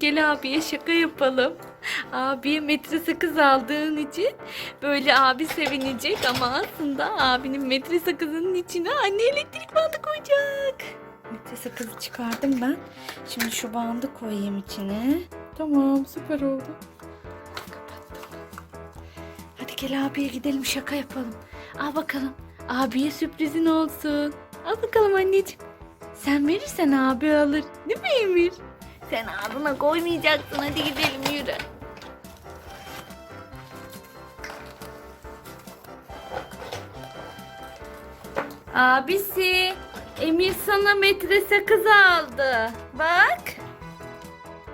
Gel abiye şaka yapalım. Abiye metre sakız aldığın için böyle abi sevinecek ama aslında abinin metre sakızının içine anne elektrik bandı koyacak. Metre sakızı çıkardım ben. Şimdi şu bandı koyayım içine. Tamam süper oldu. Kapattım. Hadi gel abiye gidelim şaka yapalım. Al bakalım. Abiye sürprizin olsun. Al bakalım anneciğim. Sen verirsen abi alır. Değil mi Emir? Sen ağzına koymayacaksın. Hadi gidelim yürü. Abisi, Emir sana metre sakız aldı. Bak.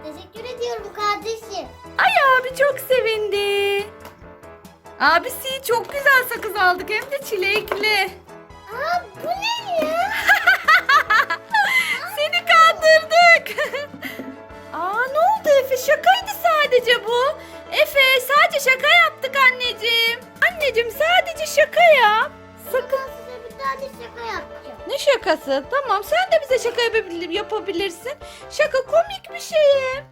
Teşekkür ediyorum kardeşim. Ay abi çok sevindi. Abisi çok güzel sakız aldık hem de çilekli. Aa bu ne ya? Şakaydı sadece bu. Efe sadece şaka yaptık anneciğim. Anneciğim sadece şaka yap. Sakın. Size bir tane şaka yapacağım. Ne şakası? Tamam sen de bize şaka yapabilir, yapabilirsin. Şaka komik bir şey.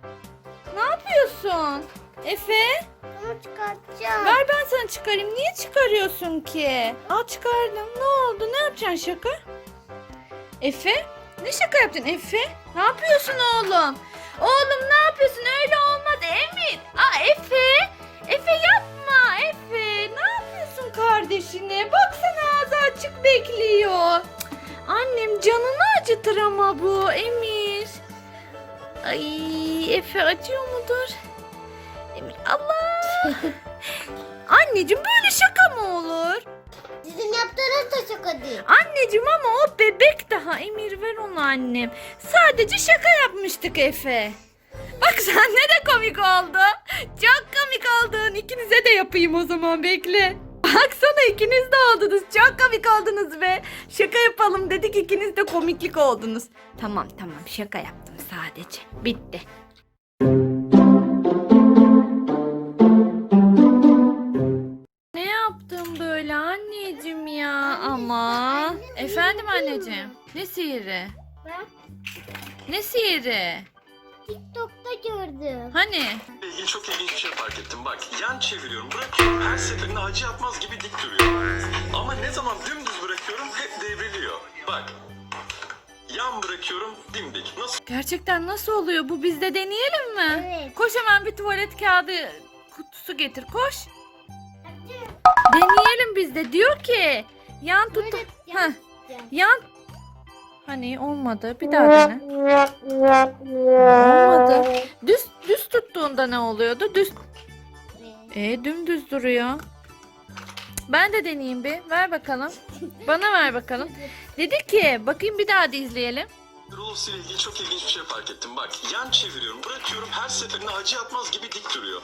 Ne yapıyorsun? Efe Bunu çıkartacağım. ver ben sana çıkarayım. Niye çıkarıyorsun ki? Al çıkardım. Ne oldu? Ne yapacaksın şaka? Efe? Ne şaka yaptın Efe? Ne yapıyorsun oğlum? Oğlum ne yapıyorsun? Öyle olmaz Emir. Aa Efe. Efe yapma Efe. Ne yapıyorsun kardeşine? Baksana ağzı açık bekliyor. Cık, Annem canını acıtır ama bu Emir. Ay Efe acıyor mudur? Emir Allah. Anneciğim böyle şaka mı olur? Sizin yaptığınız da şaka değil. Anneciğim ama o bebek daha. Emir ver onu annem. Sadece şaka yapmıştık Efe. Bak sen ne de komik oldu. Çok komik oldun. İkinize de yapayım o zaman bekle. Baksana ikiniz de oldunuz. Çok komik oldunuz be. Şaka yapalım dedik ikiniz de komiklik oldunuz. Tamam tamam şaka yaptım sadece. Bitti. Anneciğim ya ama. Efendim anneciğim. Ne sihiri? Ben Ne sihiri? TikTok'ta gördüm. Hani? ilgili çok ilginç bir şey fark ettim. Bak yan çeviriyorum bırakıyorum her seferinde acı yapmaz gibi dik duruyor. Ama ne zaman dümdüz bırakıyorum hep devriliyor. Bak yan bırakıyorum dimdik. Nasıl Gerçekten nasıl oluyor bu? Biz de deneyelim mi? Evet. Koş hemen bir tuvalet kağıdı kutusu getir. Koş. Deneyelim biz de. Diyor ki yan tut. Böyle Heh, yapacağım. yan. Hani olmadı. Bir daha dene. Olmadı. Düz düz tuttuğunda ne oluyordu? Düz. E dümdüz duruyor. Ben de deneyeyim bir. Ver bakalım. Bana ver bakalım. Dedi ki bakayım bir daha da izleyelim. Rulos ile ilgili çok ilginç bir şey fark ettim. Bak yan çeviriyorum bırakıyorum her seferinde acı yapmaz gibi dik duruyor.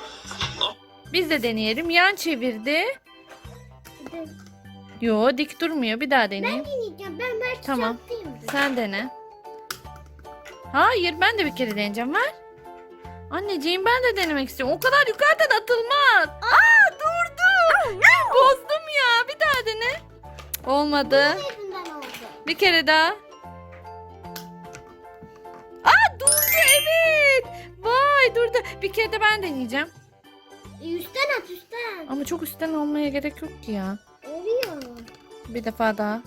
Ama Biz de deneyelim. Yan çevirdi. Yo dik durmuyor. Bir daha Ben deneyeyim. deneyeceğim. Ben belki Tamam. yapayım. Sen dene. Hayır ben de bir kere deneyeceğim. Ver. Anneciğim ben de denemek istiyorum. O kadar yukarıdan atılmaz. Aa durdu. Bozdum ya. Bir daha dene. Cık, Olmadı. Yüzünden oldu. Bir kere daha. Aa durdu evet. Vay durdu. Bir kere de ben deneyeceğim. E, üstten at üstten. Ama çok üstten olmaya gerek yok ki ya. Oluyor. Bir defa daha.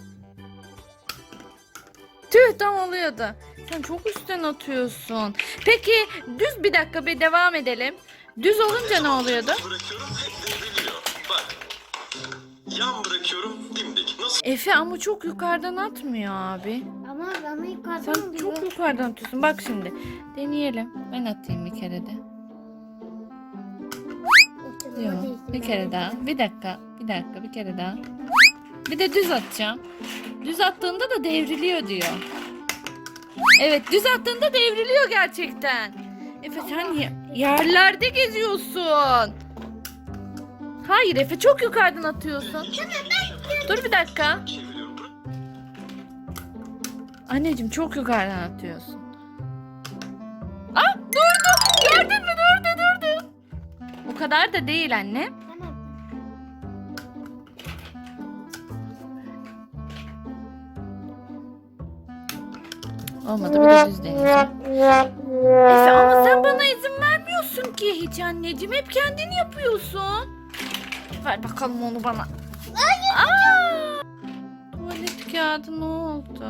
Tüh tam oluyordu. Sen çok üstten atıyorsun. Peki düz bir dakika bir devam edelim. Düz olunca ne oluyordu? dümdüz bırakıyorum hep devriliyor. Bak yan bırakıyorum dimdik. Nasıl Efe ama çok yukarıdan atmıyor abi. Ama bana yukarıdan Sen çok yukarıdan atıyorsun. Bak şimdi. Deneyelim. Ben atayım bir kere de. Yok. Bir kere daha. Bir dakika. Bir dakika. Bir kere daha. Bir de düz atacağım. Düz attığında da devriliyor diyor. Evet düz attığında devriliyor gerçekten. Efe sen ye- yerlerde geziyorsun. Hayır Efe çok yukarıdan atıyorsun. Dur bir dakika. Anneciğim çok yukarıdan atıyorsun. Kadar da değil anne. Olmadı bir de düz deneyeceğim. Efe ama sen bana izin vermiyorsun ki hiç anneciğim. Hep kendin yapıyorsun. Ver bakalım onu bana. Aa! Tuvalet kağıdı ne oldu?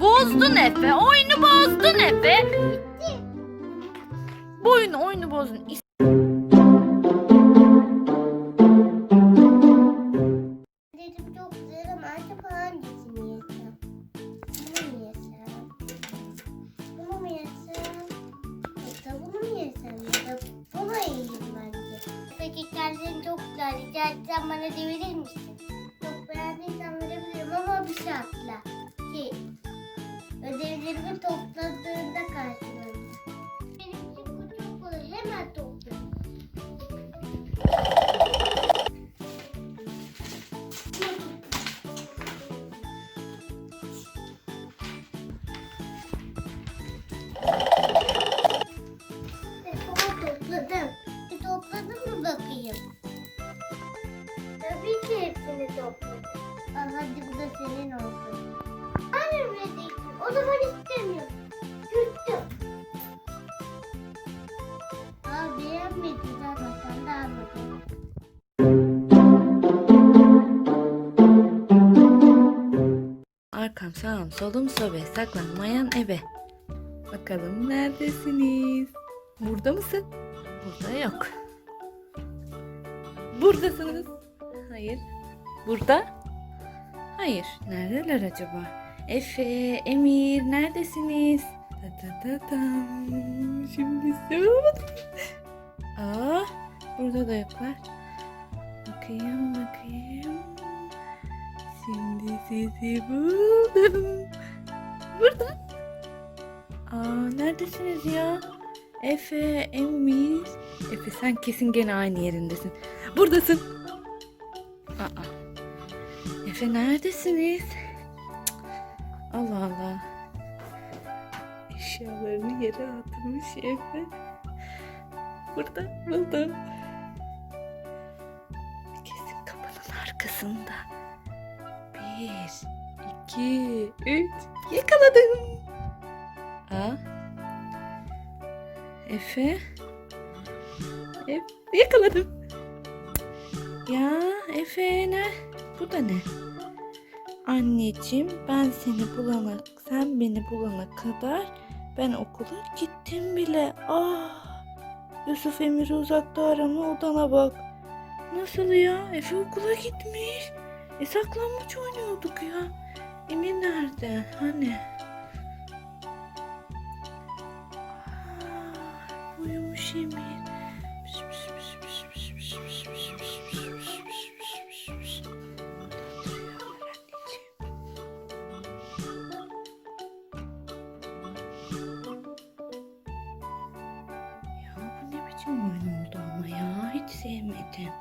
Bozdun Efe. Oyunu bozdun Efe. Bu oyunu, oyunu bozdun. Kendin çok güzel. Rica etsem bana devirir misin? Çok beğendiysen verebilirim ama bir şartla. Ki ödevlerimi topladığında karşılarım. Benim için bu çok kolay. Hemen toplarım. Beğenmedin ama sen de almadın. Arkam sağım solum sobe saklanmayan ebe. Bakalım neredesiniz? Burada mısın? Burada yok. Buradasınız. Hayır. Burada? Hayır. Neredeler acaba? Efe, Emir neredesiniz? Ta ta ta tam. Şimdi size burada da yoklar. Bakayım bakayım. Şimdi sizi buldum. Burada. Aa, neredesiniz ya? Efe, Emir. Efe sen kesin gene aynı yerindesin. Buradasın. Aa. Efe neredesiniz? Allah Allah. Eşyalarını yere atmış Efe. Burada buldum. Arkasında. Bir, iki, üç. Yakaladım. Aa. Efe. Efe yakaladım. Ya Efe ne? Bu da ne? Anneciğim ben seni bulana, sen beni bulana kadar ben okula gittim bile. Ah. Yusuf Emir'i uzakta arama odana bak. Nasıl ya? Efe okula gitmiş. E saklanmaç oynuyorduk ya. Emin nerede? Hani? Aa, uyumuş Emin. biçim oyun oldu ama ya hiç sevmedim.